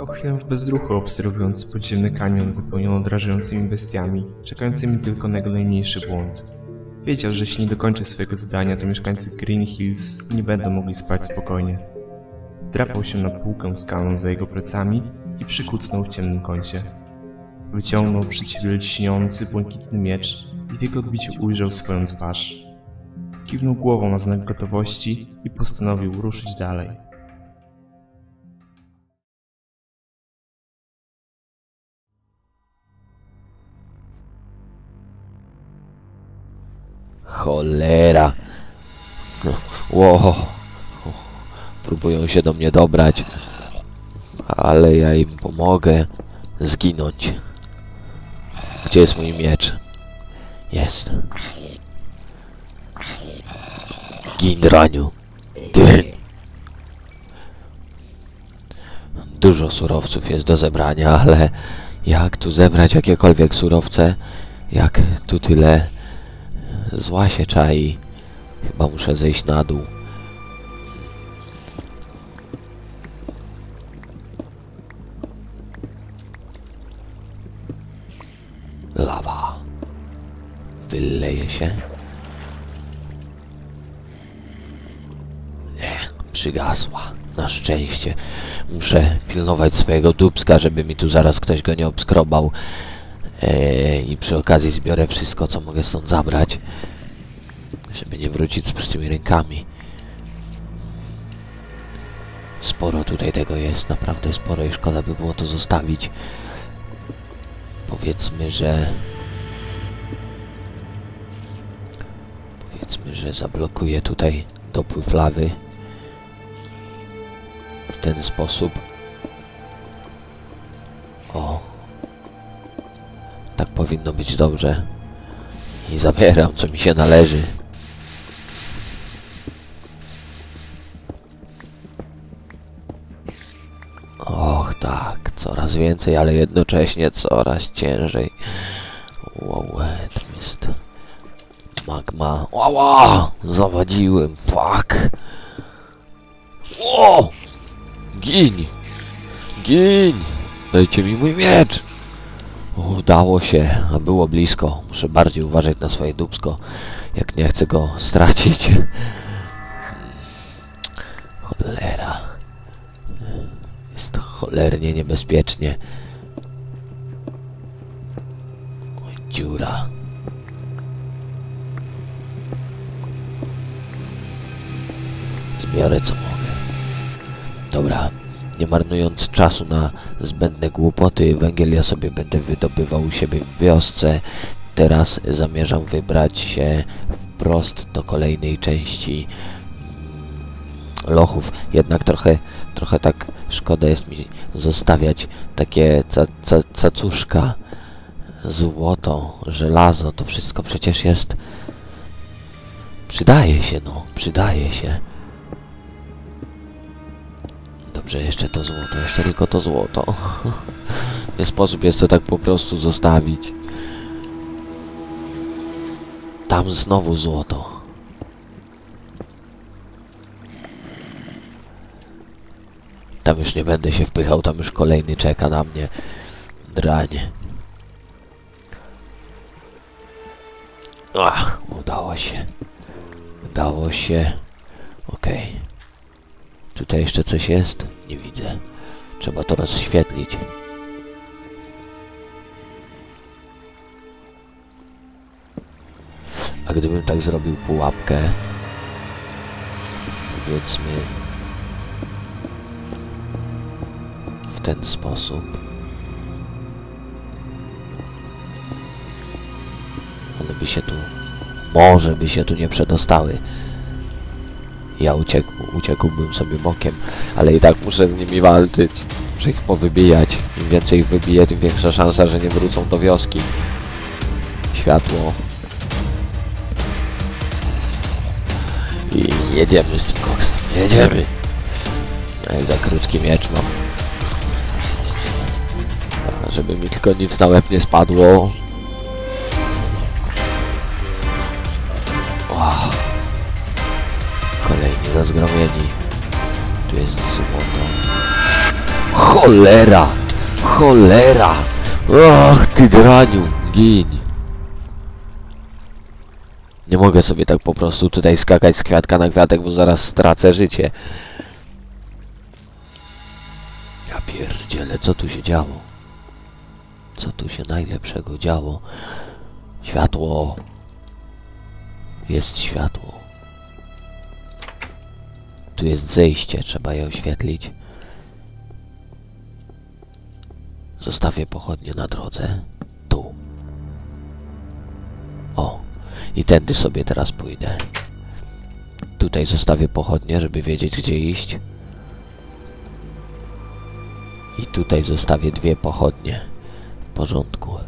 Stał chwilę w bezruchu, obserwując podziemny kanion wypełniony odrażającymi bestiami, czekającymi tylko na jego najmniejszy błąd. Wiedział, że jeśli nie dokończy swojego zadania, to mieszkańcy Green Hills nie będą mogli spać spokojnie. Drapał się na półkę skalną za jego plecami i przykucnął w ciemnym kącie. Wyciągnął przy siebie lśniący, błękitny miecz i w jego odbiciu ujrzał swoją twarz. Kiwnął głową na znak gotowości i postanowił ruszyć dalej. Cholera. Ło. Próbują się do mnie dobrać. Ale ja im pomogę zginąć. Gdzie jest mój miecz? Jest. Gin, Raniu. Dużo surowców jest do zebrania, ale jak tu zebrać jakiekolwiek surowce, jak tu tyle zła się czai. Chyba muszę zejść na dół. Lawa. Wyleje się. Nie, przygasła. Na szczęście. Muszę pilnować swojego dubska, żeby mi tu zaraz ktoś go nie obskrobał. Eee, I przy okazji zbiorę wszystko, co mogę stąd zabrać. Żeby nie wrócić z pustymi rękami. Sporo tutaj tego jest, naprawdę sporo i szkoda by było to zostawić. Powiedzmy, że... Powiedzmy, że zablokuję tutaj dopływ lawy. W ten sposób. Powinno być dobrze. I zabieram, co mi się należy. Och tak, coraz więcej, ale jednocześnie coraz ciężej. Wow, tam jest magma. Ała! Zawadziłem, fuck! O! Gin! Gin! Dajcie mi mój miecz! Udało się, a było blisko. Muszę bardziej uważać na swoje dubsko, jak nie chcę go stracić. Cholera. Jest cholernie niebezpiecznie. Oj, dziura. Zbiorę co mogę. Dobra, nie marnując czasu na zbędne głupoty, węgiel ja sobie będę wydobywał u siebie w wiosce. Teraz zamierzam wybrać się wprost do kolejnej części mm, lochów. Jednak trochę, trochę tak szkoda jest mi zostawiać takie ca, ca, cacuszka, złoto, żelazo. To wszystko przecież jest... Przydaje się, no. Przydaje się. Dobrze, jeszcze to złoto, jeszcze tylko to złoto. Nie sposób jest to tak po prostu zostawić. Tam znowu złoto. Tam już nie będę się wpychał, tam już kolejny czeka na mnie. Dranie. Ach, udało się. Udało się. Okej. Tutaj jeszcze coś jest? Nie widzę. Trzeba to rozświetlić. A gdybym tak zrobił pułapkę, powiedzmy w ten sposób, one by się tu, może by się tu nie przedostały. Ja uciekł, uciekłbym sobie bokiem, ale i tak muszę z nimi walczyć. Muszę ich powybijać. Im więcej ich wybiję, tym większa szansa, że nie wrócą do wioski. Światło. I jedziemy z tym koksem. Jedziemy. Ej, za krótki miecz mam. Żeby mi tylko nic na łeb nie spadło. Rozgromieni. Tu jest złoto. Cholera! Cholera! Ach, ty draniu! Gin! Nie mogę sobie tak po prostu tutaj skakać z kwiatka na kwiatek, bo zaraz stracę życie. Ja pierdzielę, co tu się działo? Co tu się najlepszego działo? Światło! Jest światło. Tu jest zejście, trzeba je oświetlić. Zostawię pochodnie na drodze. Tu. O. I tędy sobie teraz pójdę. Tutaj zostawię pochodnie, żeby wiedzieć gdzie iść. I tutaj zostawię dwie pochodnie. W porządku.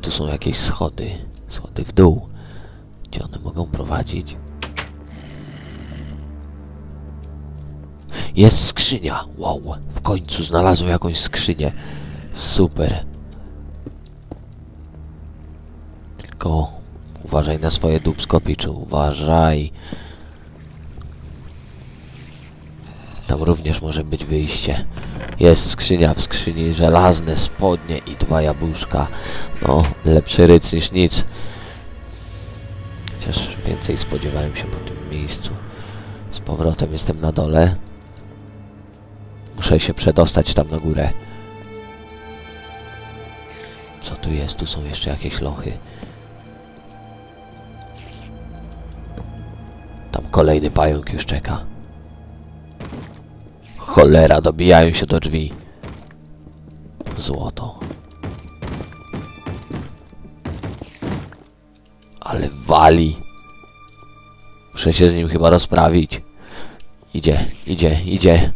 Tu są jakieś schody. Schody w dół. Gdzie one mogą prowadzić? Jest skrzynia! Wow! W końcu znalazłem jakąś skrzynię. Super. Tylko uważaj na swoje dubsko, Piczu. Uważaj. Tam również może być wyjście. Jest skrzynia w skrzyni, żelazne spodnie i dwa jabłuszka. No, lepszy ryc niż nic. Chociaż więcej spodziewałem się po tym miejscu. Z powrotem jestem na dole. Muszę się przedostać tam na górę. Co tu jest? Tu są jeszcze jakieś lochy. Tam kolejny pająk już czeka. Cholera, dobijają się do drzwi. Złoto. Ale wali. Muszę się z nim chyba rozprawić. Idzie, idzie, idzie.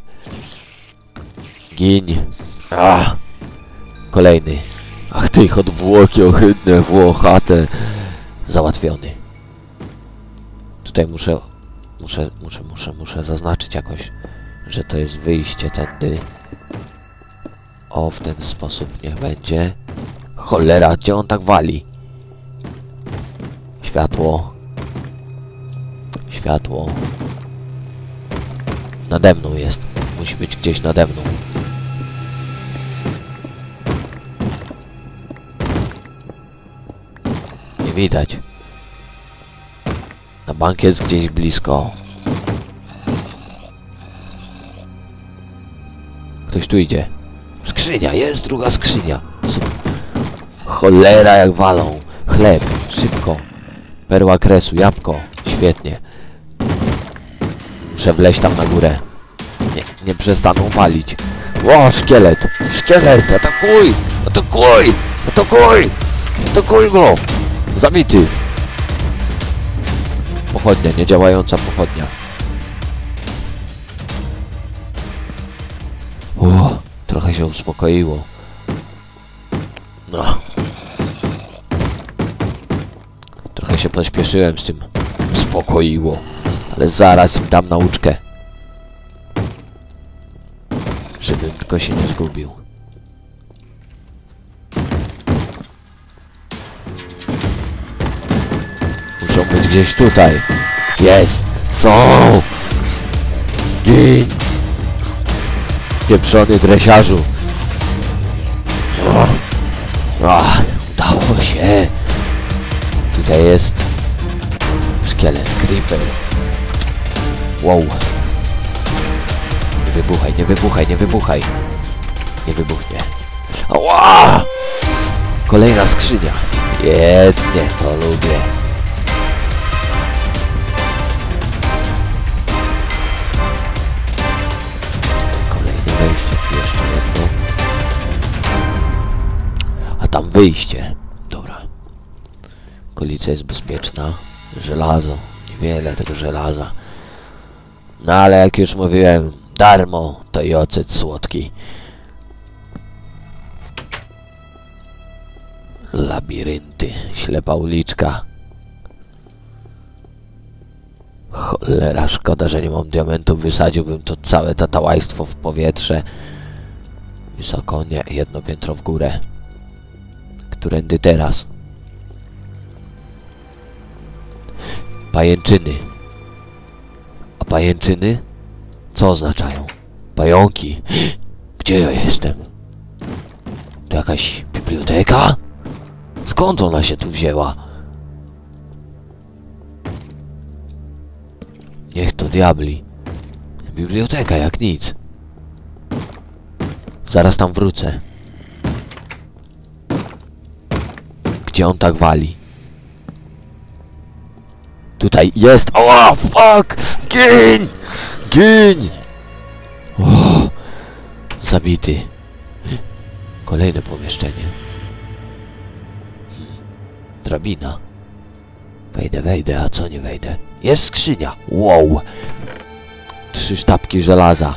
Gin. A! Kolejny. Ach ty ich odwłoki ohydne, włochate. Załatwiony. Tutaj muszę, muszę, muszę, muszę, muszę zaznaczyć jakoś, że to jest wyjście tędy. O, w ten sposób niech będzie. Cholera, gdzie on tak wali? Światło. Światło. Nade mną jest. Musi być gdzieś nade mną. Widać. Na bank jest gdzieś blisko. Ktoś tu idzie. Skrzynia, jest druga skrzynia. Cholera jak walą. Chleb, szybko. Perła kresu, jabłko. Świetnie. Muszę wleźć tam na górę. Nie, nie przestaną walić. Ło, szkielet! Szkielet! Atakuj! Atakuj! Atakuj! Atakuj go! Zabity! Pochodnia, niedziałająca pochodnia. O, trochę się uspokoiło. No. Trochę się pośpieszyłem z tym. Uspokoiło. Ale zaraz im dam nauczkę. Żebym tylko się nie zgubił. Gdzieś tutaj. Jest! Są! Gin! Pieprzony dresiarzu. O! Udało się. Tutaj jest szkielet, creeper. Wow. Nie wybuchaj, nie wybuchaj, nie wybuchaj. Nie wybuchnie. Ała! Kolejna skrzynia. Jednie, to lubię. Wyjście. Dobra. Okolica jest bezpieczna. Żelazo. Niewiele tego żelaza. No ale jak już mówiłem, darmo to i ocet słodki. Labirynty, ślepa uliczka. Cholera, szkoda, że nie mam diamentów. Wysadziłbym to całe tatałajstwo w powietrze. Wysoko, nie, jedno piętro w górę. Którędy teraz? Pajęczyny. A pajęczyny? Co oznaczają? Pająki. Gdzie ja jestem? To jakaś biblioteka? Skąd ona się tu wzięła? Niech to diabli. Biblioteka jak nic. Zaraz tam wrócę. Gdzie on tak wali? Tutaj jest! Ała, fuck! Giń! O, zabity. Kolejne pomieszczenie. Drabina. Wejdę, wejdę, a co nie wejdę? Jest skrzynia! Wow! Trzy sztabki żelaza.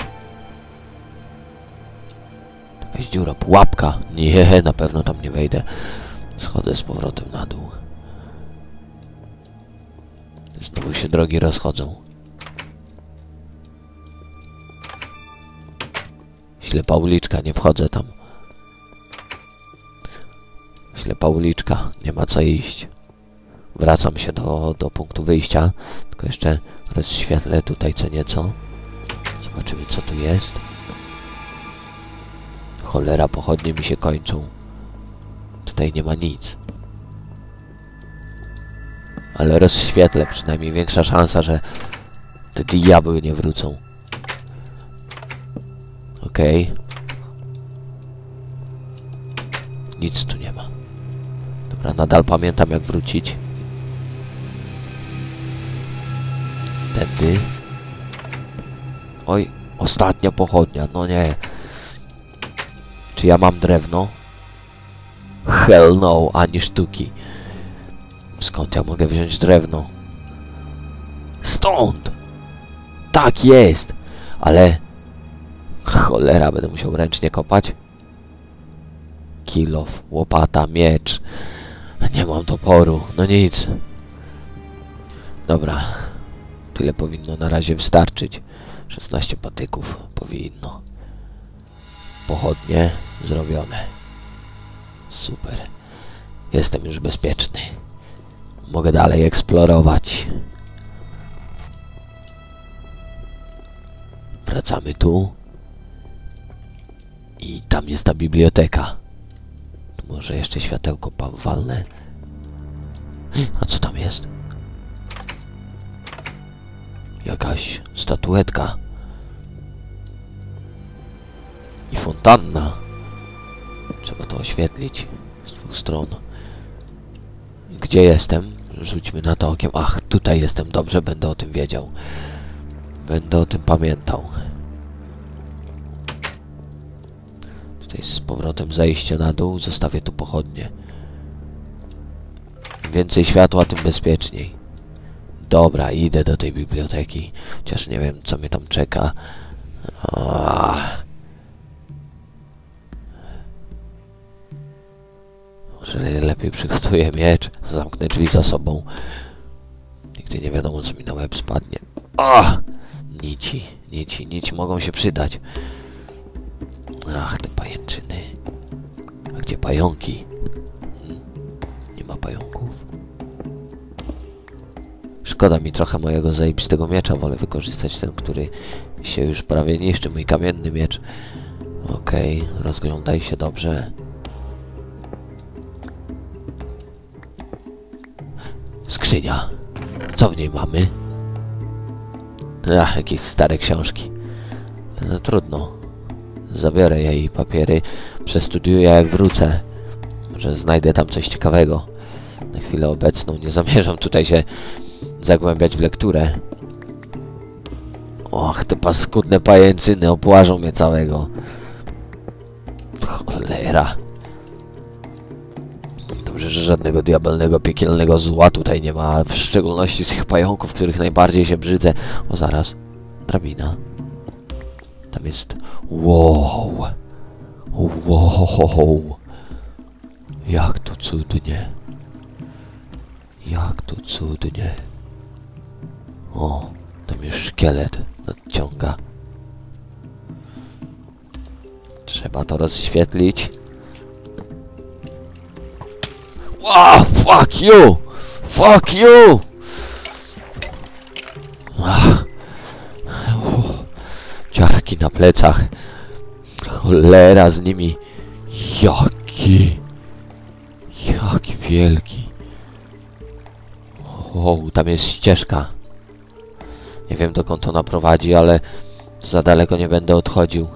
Jakaś dziura, pułapka. Nie, na pewno tam nie wejdę. Schodzę z powrotem na dół. Znowu się drogi rozchodzą. Ślepa uliczka, nie wchodzę tam. Ślepa uliczka, nie ma co iść. Wracam się do, do punktu wyjścia. Tylko jeszcze rozświetlę tutaj co nieco. Zobaczymy co tu jest. Cholera, pochodnie mi się kończą. Tutaj nie ma nic. Ale rozświetlę przynajmniej większa szansa, że te diabły nie wrócą. Okej. Nic tu nie ma. Dobra, nadal pamiętam jak wrócić. Tędy. Oj, ostatnia pochodnia, no nie. Czy ja mam drewno? Hell no, ani sztuki. Skąd ja mogę wziąć drewno? Stąd! Tak jest! Ale... Cholera, będę musiał ręcznie kopać. Kilof, łopata, miecz. Nie mam toporu, no nic. Dobra. Tyle powinno na razie wystarczyć. 16 patyków powinno. Pochodnie zrobione. Super. Jestem już bezpieczny. Mogę dalej eksplorować. Wracamy tu. I tam jest ta biblioteka. Tu może jeszcze światełko walne. A co tam jest? Jakaś statuetka. I fontanna. Trzeba to oświetlić z dwóch stron. Gdzie jestem? Rzućmy na to okiem. Ach, tutaj jestem. Dobrze, będę o tym wiedział. Będę o tym pamiętał. Tutaj z powrotem zejście na dół. Zostawię tu pochodnie. Im Więcej światła, tym bezpieczniej. Dobra, idę do tej biblioteki. Chociaż nie wiem, co mnie tam czeka. Może lepiej przygotuję miecz, zamknę drzwi za sobą. Nigdy nie wiadomo, co mi na łeb spadnie. A! Nici, nici, nici mogą się przydać. Ach, te pajęczyny. A gdzie pająki? Hmm? Nie ma pająków. Szkoda mi trochę mojego zajebistego miecza. Wolę wykorzystać ten, który się już prawie niszczy. Mój kamienny miecz. Okej, rozglądaj się dobrze. Skrzynia. Co w niej mamy? Ach, jakieś stare książki. No trudno. Zabiorę jej papiery, przestudiuję jak wrócę. Może znajdę tam coś ciekawego. Na chwilę obecną nie zamierzam tutaj się zagłębiać w lekturę. Och, te paskudne pajęczyny opłażą mnie całego. Cholera. Że żadnego diabelnego, piekielnego zła tutaj nie ma, w szczególności tych pająków, których najbardziej się brzydzę. O, zaraz. Drabina. Tam jest... Wow! Wow! Jak to cudnie. Jak to cudnie. O, tam już szkielet nadciąga. Trzeba to rozświetlić. Wow, fuck you! Fuck you! Ciarki. na plecach. Cholera z nimi. Jaki... Jaki wielki. O, tam jest ścieżka. Nie wiem dokąd ona prowadzi, ale za daleko nie będę odchodził.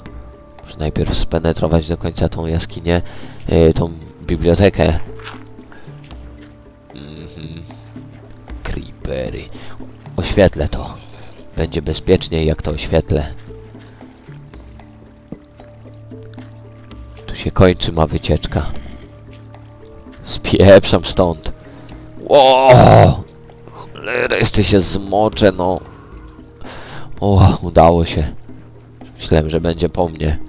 Muszę najpierw spenetrować do końca tą jaskinię, yy, tą bibliotekę. Creepery. Oświetlę to. Będzie bezpieczniej jak to oświetlę. Tu się kończy ma wycieczka. Spieprzam stąd. Ło! Cholera, jeszcze się zmoczę, no. O, udało się. Myślałem, że będzie po mnie.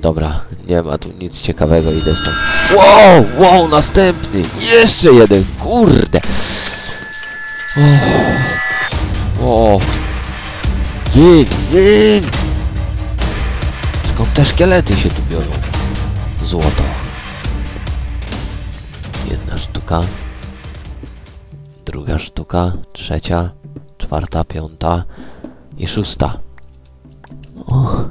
Dobra, nie ma tu nic ciekawego, idę stąd. Wow, wow, następny! Jeszcze jeden, kurde! O, o. Gin! Skąd te szkielety się tu biorą? Złoto. Jedna sztuka. Druga sztuka. Trzecia. Czwarta, piąta. I szósta. O,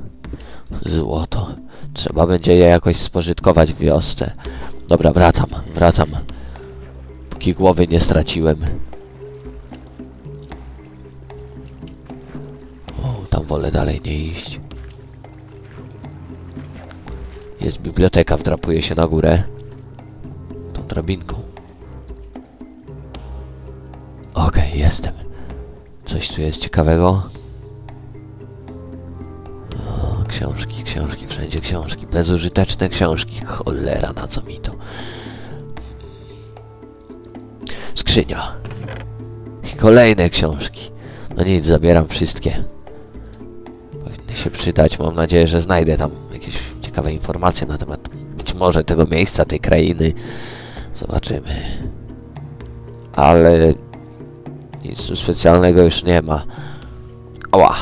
złoto. Trzeba będzie je jakoś spożytkować w wiosce. Dobra, wracam, wracam. Póki głowy nie straciłem. Tam wolę dalej nie iść. Jest biblioteka, wdrapuję się na górę. Tą drabinką. Okej, jestem. Coś tu jest ciekawego. O, książki, książki, wszędzie książki. Bezużyteczne książki. Cholera, na co mi to? Skrzynia. I kolejne książki. No nic, zabieram wszystkie. Się przydać. Mam nadzieję, że znajdę tam jakieś ciekawe informacje na temat być może tego miejsca, tej krainy. Zobaczymy. Ale nic tu specjalnego już nie ma. Ała.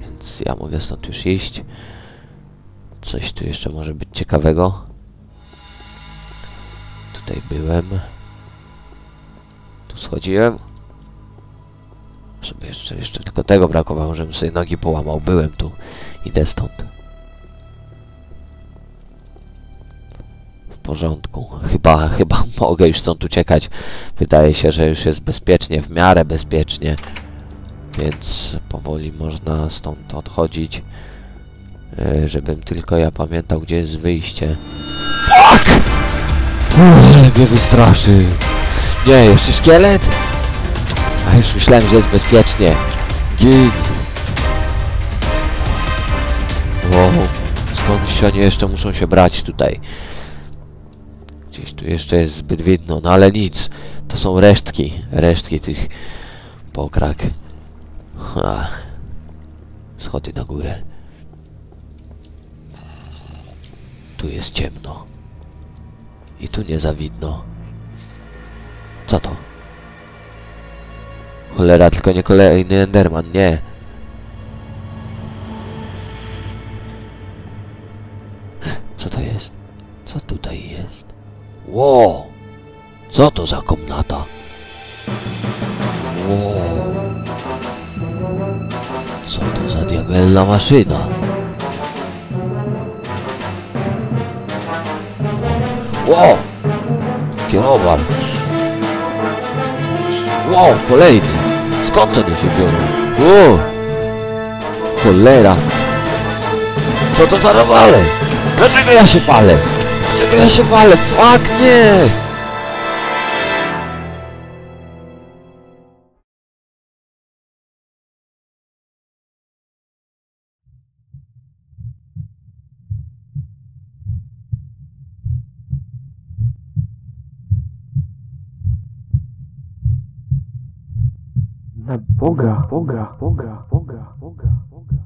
Więc ja mogę stąd już iść. Coś tu jeszcze może być ciekawego. Tutaj byłem. Tu schodziłem. Sobie jeszcze, jeszcze tylko tego brakowało, żebym sobie nogi połamał. Byłem tu. Idę stąd. W porządku. Chyba, chyba mogę już stąd uciekać. Wydaje się, że już jest bezpiecznie, w miarę bezpiecznie. Więc powoli można stąd odchodzić. E, żebym tylko ja pamiętał, gdzie jest wyjście. Fuck! Uff, mnie wystraszy. Nie, jeszcze szkielet? A już myślałem, że jest bezpiecznie. Gin. Wow. Skądś oni jeszcze muszą się brać tutaj. Gdzieś tu jeszcze jest zbyt widno, no ale nic. To są resztki. Resztki tych pokrak. Ha. Schody na górę. Tu jest ciemno. I tu nie za widno. Co to? Cholera, tylko nie kolejny Enderman, nie. Co to jest? Co tutaj jest? Ło! Co to za komnata? Ło! Co to za diabelna maszyna? Ło! Kierowar! Wow, kolejny! Skąd one się biorą? O! Cholera! Co to za? Dlaczego ja się palę? Dlaczego ja się palę? Fuck, nie! Na Boga, Boga, Boga, Boga, Boga, Boga.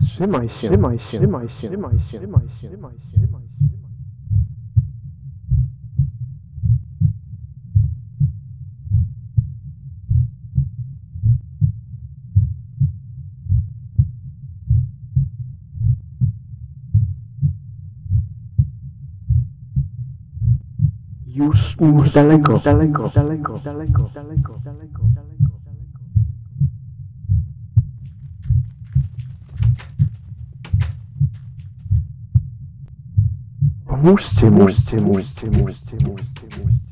Trzymaj się, trzymaj się, trzymaj się, trzymaj się, trzymaj się, trzymaj się, Już, już daleko, daleko, daleko, daleko, daleko, daleko, daleko. Pomóżcie pomóżcie pomóżcie mu, pomóżcie mu.